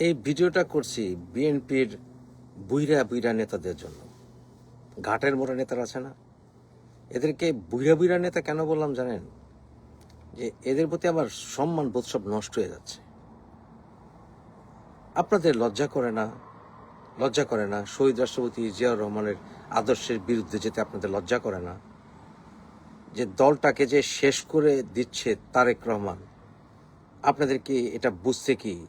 এই ভিডিওটা করছি বিএনপির বুইরা বুইরা নেতাদের জন্য। ঘাটের মোড়া নেতারা আছে না? এদেরকে বুইরা বুইরা নেতা কেন বললাম জানেন? যে এদের প্রতি আমার সম্মান বোধ সব নষ্ট হয়ে যাচ্ছে। আপনাদের লজ্জা করে না? লজ্জা করে না শহীদ রাষ্ট্রপতি জিয়াউর রহমানের আদর্শের বিরুদ্ধে যেতে আপনাদের লজ্জা করে না? যে দলটাকে যে শেষ করে দিচ্ছে তারেক রহমান, আপনাদের কি এটা বুঝতে কি?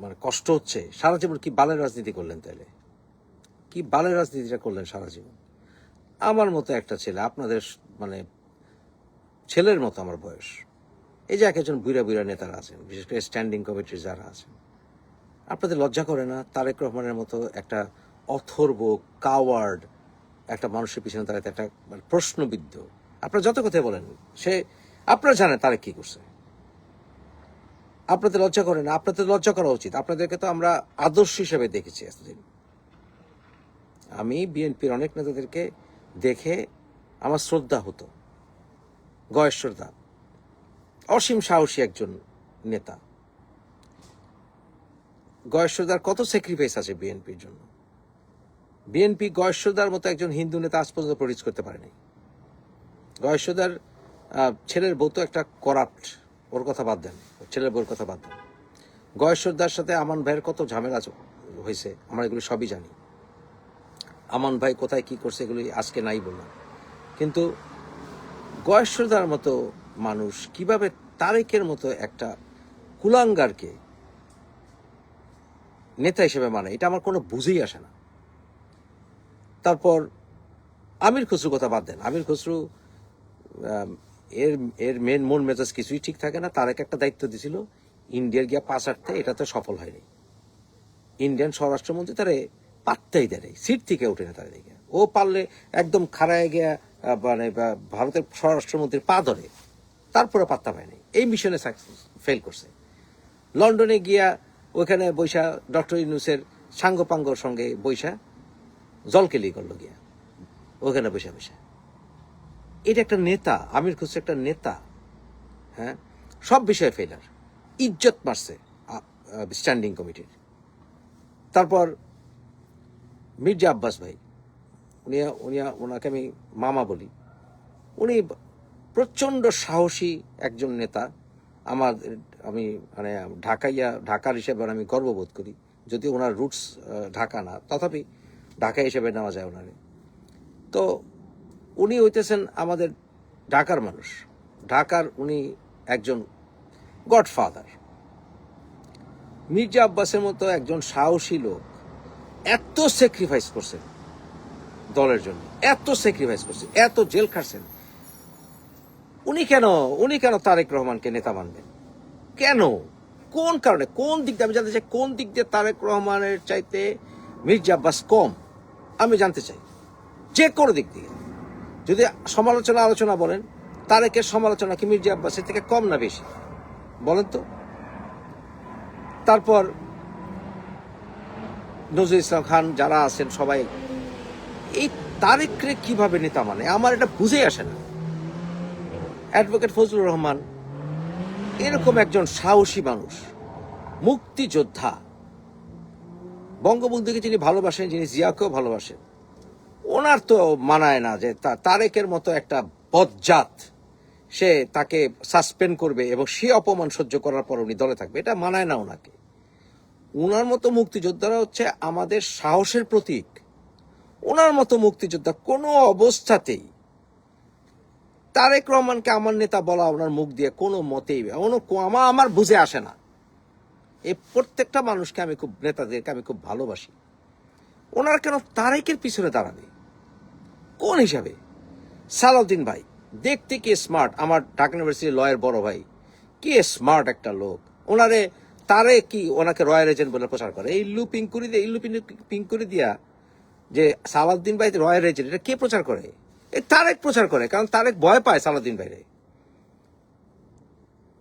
মানে কষ্ট হচ্ছে, সারা জীবন কি বালের রাজনীতি করলেন তাহলে কি বালের রাজনীতিটা করলেন সারা জীবন? আমার মতো একটা ছেলে, আপনাদের মানে ছেলের মতো আমার বয়স। এই যে এক একজন বুড়া বুড়া নেতারা আছেন, বিশেষ করে স্ট্যান্ডিং কমিটির যারা আছেন। আপনাদের লজ্জা করে না? তারেক রহমানের মতো একটা অথর্ব কাওয়ার্ড একটা মানুষের পিছনে দাঁড়াতে একটা মানে প্রশ্নবিদ্ধ। আপনারা যত কথা বলেন, সে, আপনারা জানেন তারেক কি করছে। আপনাদের লজ্জা করে না, আপনাদের লজ্জা করা উচিত। আপনাদেরকে তো আমরা আদর্শ হিসেবে দেখেছি এতদিন। আমি বিএনপির অনেক নেতাদেরকে দেখে আমার শ্রদ্ধা হতো গয়েশ শ্রদ্ধা। অসীম সাহসী একজন নেতা। গয়েশ্বরদার কত স্যাক্রিফাইস আছে বিএনপির জন্য? বিএনপি গয়েশ্বরদার মতো একজন হিন্দু নেতা আজ পর্যন্ত প্রডিউস করতে পারেনি। গয়েশ্বরদার ছেলের বউ তো একটা করাপ্ট। ওর কথা বাদ দেন। ওর ছেলের বউর কথা বাদ দেন। গয়েশ্বরদার সাথে আমান ভাইয়ের কত ঝামেলা হয়েছে, আমরা এগুলো সবই জানি। আমান ভাই কোথায় কি করছে এগুলি আজকে নাই বললাম। কিন্তু গয়েশ্বরদার মতো মানুষ কীভাবে তারেকের মতো একটা কুলাঙ্গারকে নেতা হিসেবে মানে এটা আমার কোনো বুঝেই আসে না। তারপর আমির খসরু কথা বাদ দেন। আমির খসরু এর এর মেন মন মেজাজ কিছুই ঠিক থাকে না। তার একটা দায়িত্ব দিছিল ইন্ডিয়ার গিয়া পাস আটতে এটা তো সফল হয়নি। ইন্ডিয়ান স্বরাষ্ট্রমন্ত্রী তারে পাত্তাই দেয় নাই, সিট থেকে ওঠে না তারা দেখে ও পারলে একদম খাড়ায় গিয়া মানে ভারতের স্বরাষ্ট্রমন্ত্রীর পা ধরে তারপরে পাত্তা পায়নি। এই মিশনে সাকসেস ফেল করছে। লন্ডনে গিয়া ওখানে বৈশা ডক্টর ইউনুসের সাঙ্গপাঙ্গর সঙ্গে বৈশা জলকেলি করল গিয়া। ওখানে বৈশা বৈশা। এটা একটা নেতা, আমির খুসরো একটা নেতা হ্যাঁ? সব বিষয়ে ফেলার ইজ্জত মারছে স্ট্যান্ডিং কমিটির তারপর মির্জা আব্বাস ভাই, উনি উনি, ওনাকে আমি মামা বলি। উনি প্রচণ্ড সাহসী একজন নেতা। আমার, আমি মানে ঢাকাইয়া, ঢাকার হিসেবে আমি গর্ববোধ করি। যদিও ওনার রুটস ঢাকা না, তথাপি ঢাকা হিসেবে নেওয়া যায় ওনারে। তো উনি হইতেছেন আমাদের ঢাকার মানুষ। ঢাকার উনি একজন গডফাদার। মির্জা আব্বাসের মতো একজন সাহসী লোক এত স্যাক্রিফাইস করছেন দলের জন্য, এত স্যাক্রিফাইস করছেন, এত জেল খাটছেন। উনি কেন উনি কেন তারেক রহমানকে নেতা মানবেন? কেন? কোন কারণে? কোন দিক দিয়ে? আমি জানতে চাই, কোন দিক দিয়ে তারেক রহমানের চাইতে মির্জা আব্বাস কম? আমি জানতে চাই, যে কোনো দিক দিয়ে। যদি সমালোচনা আলোচনা বলেন, তারেকের সমালোচনা কি মির্জা আব্বাসের থেকে কম না বেশি? বলেন তো। তারপর নজরুল ইসলাম খান যারা আছেন সবাই, এই তারেকরে কীভাবে নেতা মানে? আমার এটা বুঝেই আসে না। অ্যাডভোকেট ফজলুর রহমান, এরকম একজন সাহসী মানুষ, মুক্তিযোদ্ধা, বঙ্গবন্ধুকে যিনি ভালোবাসেন, যিনি জিয়াকেও ভালোবাসেন ওনার তো মানায় না যে তারেকের মতো একটা বজ্জাত সে তাকে সাসপেন্ড করবে এবং সে অপমান সহ্য করার পর উনি দলে থাকবে। এটা মানায় না ওনাকে। ওনার মতো মুক্তিযোদ্ধারা হচ্ছে আমাদের সাহসের প্রতীক। ওনার মতো মুক্তিযোদ্ধা কোনো অবস্থাতেই তারেক রহমানকে আমার নেতা বলা, ওনার মুখ দিয়ে কোনো মতেই আমার আমার বুঝে আসে না। এই প্রত্যেকটা মানুষকে আমি খুব নেতাদেরকে আমি খুব ভালোবাসি। ওনার কেন তারেকের পিছনে দাঁড়াবে? কোন হিসাবে? সালাউদ্দিন ভাই, দেখতে কে স্মার্ট আমার ঢাকা ইউনিভার্সিটির লয়ের বড় ভাই। কে স্মার্ট একটা লোক? ওনারে তারে কি ওনাকে রয়্যাল এজেন্ট বলে প্রচার করে? এই ইল্লু পিং করে দিয়ে ইল্লু পিং করে দিয়া যে সালাউদ্দিন ভাই রয়্যাল এজেন্ট এটা কে প্রচার করে? এই তারেক প্রচার করে, কারণ তারেক ভয় পায় সালাউদ্দিন ভাইরে।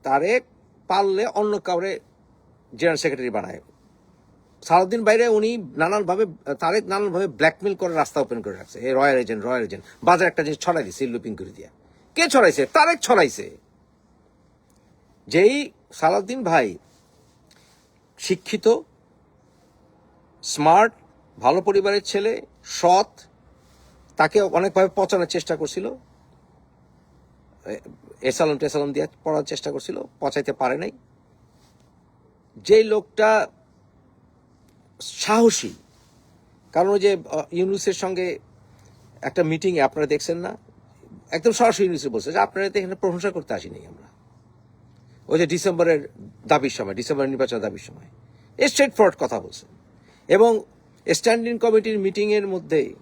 তারেক পারলে অন্য কাউরে জেনারেল সেক্রেটারি বানায়। সালাউদ্দিন বাইরে উনি নানানভাবে, তারেক নানানভাবে ব্ল্যাকমেল করে রাস্তা ওপেন করে রাখছে। এই রয়্যাল এজেন্ট রয়্যাল এজেন্ট বাজারে একটা জিনিস ছড়াই দিছে লুপিং করে দিয়া। কে ছড়াইছে? তারেক ছড়াইছে। যেই সালাউদ্দিন ভাই শিক্ষিত স্মার্ট ভালো পরিবারের ছেলে, সৎ, তাকে অনেকভাবে পচানোর চেষ্টা করছিল। এসালন টেসালন দিয়ে পড়ার চেষ্টা করছিল, পচাইতে পারে নাই। যেই লোকটা সাহসী। কারণ ওই যে ইউনুসের সঙ্গে একটা মিটিংয়ে আপনারা দেখছেন না? একদম সরাসরি ইউনুসে বলছে যে আপনারা এখানে প্রশংসা করতে আসিনি আমরা। ওই যে ডিসেম্বরের দাবির সময়, ডিসেম্বরের নির্বাচনের দাবির সময়। স্ট্রেট ফরওয়ার্ড কথা বলছে। এবং স্ট্যান্ডিং কমিটির মিটিংয়ের মধ্যে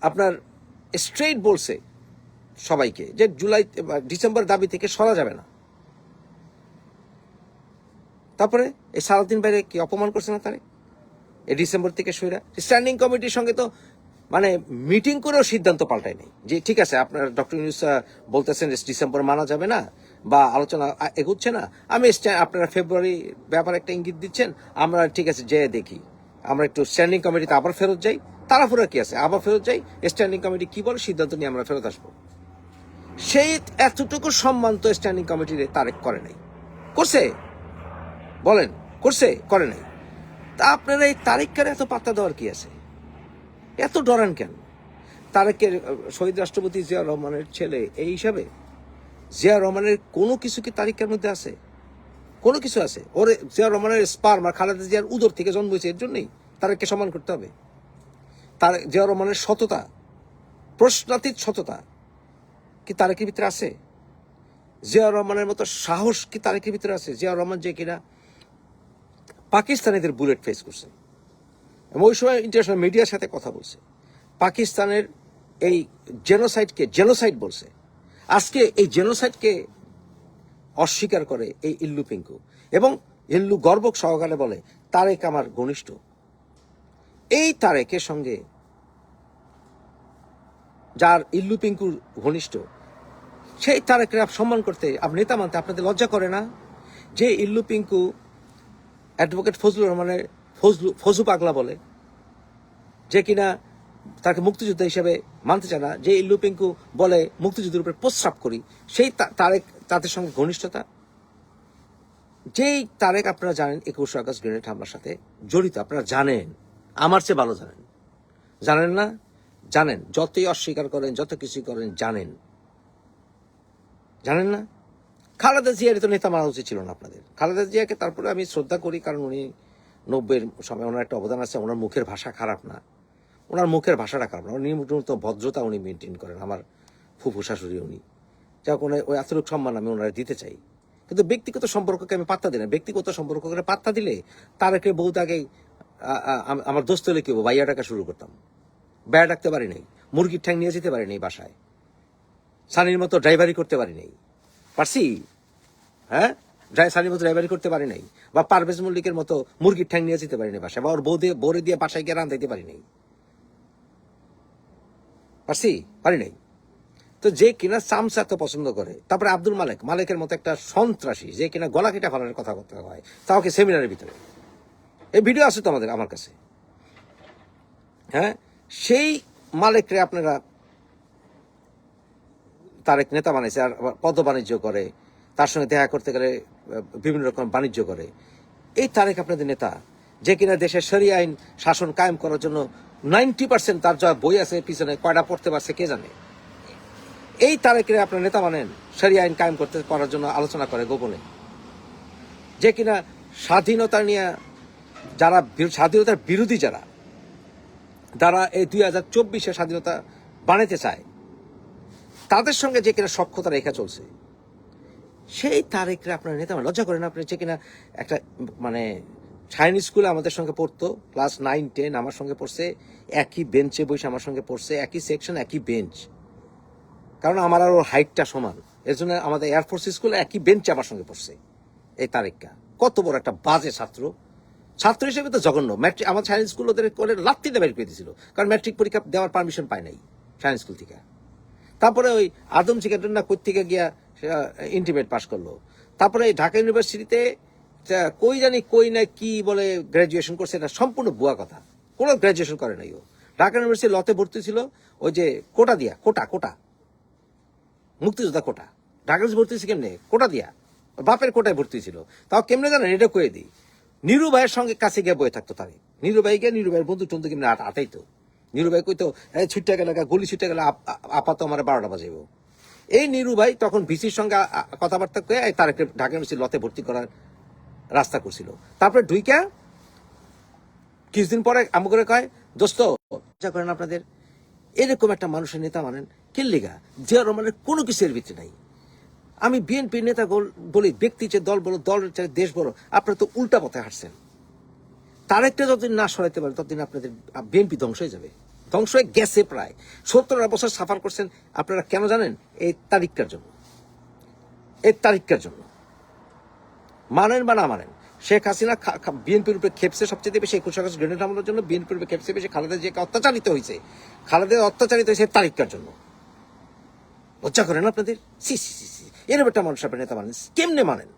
আপনার স্ট্রেট বলছে সবাইকে যে জুলাই ডিসেম্বর দাবি থেকে সরা যাবে না। তারপরে এই সারাদিন বাইরে কি অপমান করছে না তারে? এই ডিসেম্বর থেকে সইরা। স্ট্যান্ডিং কমিটির সঙ্গে তো মানে মিটিং করেও সিদ্ধান্ত পাল্টায় নেই যে ঠিক আছে, আপনার ডক্টর ইউনুস বলতেছেন ডিসেম্বর মানা যাবে না, বা আলোচনা এগুচ্ছে না। আমি আপনারা ফেব্রুয়ারি ব্যাপারে একটা ইঙ্গিত দিচ্ছেন, আমরা ঠিক আছে, যেয়ে দেখি। আমরা একটু স্ট্যান্ডিং কমিটিতে আবার ফেরত যাই। তাড়াহুড়া কি আছে? আবার ফেরত যাই? স্ট্যান্ডিং কমিটি কি বলে? সিদ্ধান্ত নিয়ে আমরা ফেরত আসব। সেই এতটুকু সম্মান তো স্ট্যান্ডিং কমিটির তারেক করে নাই। করছে? বলেন। করছে? করে নাই। তা আপনারা এই তারিখকার এত পাত্তা দেওয়ার কি আছে? এত ডরান কেন? তারেকের শহীদ রাষ্ট্রপতি জিয়া রহমানের ছেলে এই হিসাবে? জিয়া রহমানের কোনো কিছু কি তারিখের মধ্যে আছে? কোনো কিছু আছে? ওর, জিয়া রহমানের স্পার্ম আর খালেদা জিয়ার উদর থেকে জন্ম হয়েছে এর জন্যই তারেককে সম্মান করতে হবে। তার, জিয়া রহমানের সততা, প্রশ্নাতীত সততা কি তারেকের ভিতরে আছে? জিয়া রহমানের মতো সাহস কি তারেকের ভিতরে আছে? জিয়া রহমান যে কিনা পাকিস্তানিদের বুলেট ফেস করছে। এবং ওই সময় ইন্টারন্যাশনাল মিডিয়ার সাথে কথা বলছে। পাকিস্তানের এই জেনোসাইডকে জেনোসাইড বলছে। আজকে এই জেনোসাইডকে অস্বীকার করে এই ইল্লু পিঙ্কু। এবং ইল্লু গর্ব সহকারে বলে, তারেক আমার ঘনিষ্ঠ। এই তারেকের সঙ্গে যার ইল্লু পিঙ্কুর ঘনিষ্ঠ, সেই তারেককে আপ- সম্মান করতে আপনি নেতা মানতে আপনাদের লজ্জা করে না? যে ইল্লু পিঙ্কু অ্যাডভোকেট ফজলুর রহমানের ফজলু, ফজু পাগলা বলে, যে কিনা তাকে মুক্তিযোদ্ধা হিসেবে মানতে চায় না, যে ইল্লু পিঙ্কু বলে মুক্তিযুদ্ধের উপরে প্রস্রাব করি, সেই তারেক, তাদের সঙ্গে ঘনিষ্ঠতা। যেই তারেক আপনারা জানেন একুশে আগস্ট গ্রেনেড হামলার সাথে জড়িত, আপনারা জানেন, আমার চেয়ে ভালো জানেন। জানেন না? জানেন। যতই অস্বীকার করেন, যত কিছু করেন, জানেন। জানেন না? খালেদা জিয়ার তো নেতা মানা উচিত ছিল না আপনাদের। খালেদা জিয়াকে তারপরে আমি শ্রদ্ধা করি, কারণ উনি নব্বইয়ের সময় ওনার একটা অবদান আছে, ওনার মুখের ভাষা খারাপ না। ওনার মুখের ভাষাটা খারাপ না। উনি মূলত ভদ্রতা উনি মেনটেন করেন, আমার ফুফু শাশুড়ি উনি। যাক ওনার ওই এতটুকু সম্মান আমি ওনারা দিতে চাই। কিন্তু ব্যক্তিগত সম্পর্ককে আমি পাত্তা দিই না। ব্যক্তিগত সম্পর্ককে পাত্তা দিলে তারকে বহুত আগেই আমার দোস্ত হলে কি বাইয়া ডাকা শুরু করতাম। বেড়া ডাকতে পারি নাই। মুরগির ঠ্যাং নিয়ে যেতে পারি নাই বাসায়। সানির মতো ড্রাইভারি করতে পারি নাই। পারছি? হ্যাঁ? ড্রাই সানির মতো ড্রাইভারি করতে পারি নাই, বা পারভেজ মল্লিকের মতো মুরগির ঠ্যাং নিয়ে যেতে পারি নাই বাসায়, বা ওর বউ দিয়ে বরে দিয়ে বাসায় গিয়ে রান্ধাইতে পারি নাই। পারছি? পারি নাই। তো যে কিনা চামচা এত পছন্দ করে, তারপরে আব্দুল মালিক, মালিকের মতো একটা সন্ত্রাসী, যে কিনা গলা কেটে ফেলার কথা করতে হয়, তাও কি সেমিনারের ভিতরে? এই ভিডিও আছে তো আমাদের আমার কাছে। হ্যাঁ? সেই মালিকরে আপনারা তারেক নেতা বানাইছে আর পদ বাণিজ্য করে। তার সঙ্গে দেখা করতে গেলে বিভিন্ন রকম বাণিজ্য করে। এই তারেক আপনাদের নেতা, যে কিনা দেশের সরি আইন শাসন কায়েম করার জন্য নাইনটি পার্সেন্ট তার যা বই আছে, পিছনে কয়টা পড়তে পারছে কে জানে? এই তারেকের আপনার নেতা মানেন সরি আইন কায়েম করতে করার জন্য আলোচনা করে গোপনে। যে কিনা স্বাধীনতা নিয়ে যারা স্বাধীনতার বিরোধী যারা যারা এই দুই হাজার চব্বিশে স্বাধীনতা বানাতে চায়। তাদের সঙ্গে যে কিনা সক্ষতা রেখা চলছে, সেই তারেকরা আপনার নেতা মানে লজ্জা করেন আপনি যে কিনা একটা মানে সাইন স্কুলে আমাদের সঙ্গে পড়তো ক্লাস নাইন টেন আমার সঙ্গে পড়ছে, একই বেঞ্চে বসে আমার সঙ্গে পড়ছে, একই সেকশন একই বেঞ্চ কারণ আমার আর ওর হাইটটা সমান। এর জন্য আমাদের এয়ারফোর্স স্কুলে একই বেঞ্চে আমার সঙ্গে পড়ছে এই তারেকটা কত বড় একটা বাজে ছাত্র। ছাত্র হিসেবে তো জঘন্য। ম্যাট্রিক আমার সায়েন্স স্কুল ওদের করে লাত্তিতে বের করে দিয়েছিল। কারণ ম্যাট্রিক পরীক্ষা দেওয়ার পারমিশন পায় নাই সায়েন্স স্কুল থেকে। তারপরে ওই আদম চিকেন না থেকে গিয়া ইন্টিমেট পাশ করল। তারপরে ঢাকা ইউনিভার্সিটিতে কই জানি কই না কি বলে গ্রাজুয়েশন করছে, এটা সম্পূর্ণ ভুয়া কথা। কোনো গ্রাজুয়েশন করে নাই ও। ঢাকা ইউনিভার্সিটি লতে ভর্তি ছিল ওই যে কোটা দিয়া, কোটা কোটা। মুক্তিযোদ্ধা কোটা। ঢাকা ভর্তি হয়েছে কেমনে? কোটা দিয়া। বাপের কোটায় ভর্তি ছিল। তাও কেমনে জানেন? এটা কয়ে দিই। নিরু ভাইয়ের সঙ্গে কাছে গিয়ে বয়ে থাকতো তারে। নিরু ভাই গিয়ে নিরু ভাইয়ের বন্ধু টন্ধু কেমনে আটাইতো। নিরু ভাই কইতো ছুটতে গেলে গুলি ছুটতে গেলে আপ- আ- আপাতত আমার বারোটা বাজাইব। এই নিরু ভাই তখন ভিসির সঙ্গে কথাবার্তা কয়ে এই তার একটা ঢাকা ইউনিভার্সিটি লতে ভর্তি করার রাস্তা করছিল। তারপরে ডুইকা কিছুদিন পরে আমি করে কয়, দোস্ত করেন আপনাদের, এরকম একটা মানুষের নেতা মানেন কিল্লিগা জিয়া রহমানের কোনো কিছুর ভিত্তি নাই। আমি বিএনপির নেতা বল- ব্যক্তি যে দল বলো দল চাই দেশ বলো, আপনারা তো উল্টা পথে হাঁটছেন। তারেকটা যতদিন না সরাইতে পারে, ততদিন আপনাদের বিএনপি ধ্বংস হয়ে যাবে। ধ্বংস হয়ে গেছে প্রায়। সত্তর বছর সাফার করছেন, আপনারা কেন জানেন? এই তারিখটার জন্য। এই তারিখটার জন্য। মানেন বা না মানেন, শেখ হাসিনা বিএনপির উপরে খেপসে সবচেয়ে বেশি একুশ আগস্ট গ্রেনেড হামলার জন্য, বিএনপির উপরে খেপসে বেশি খালেদা যে অত্যাচারিত হয়েছে। খালেদা অত্যাচারিত হয়েছে তারিখটার জন্য। লজ্জা করেন আপনাদের? সি সি সি এরকম একটা মানুষ আপনার নেতা মানেন কেমনে মানেন?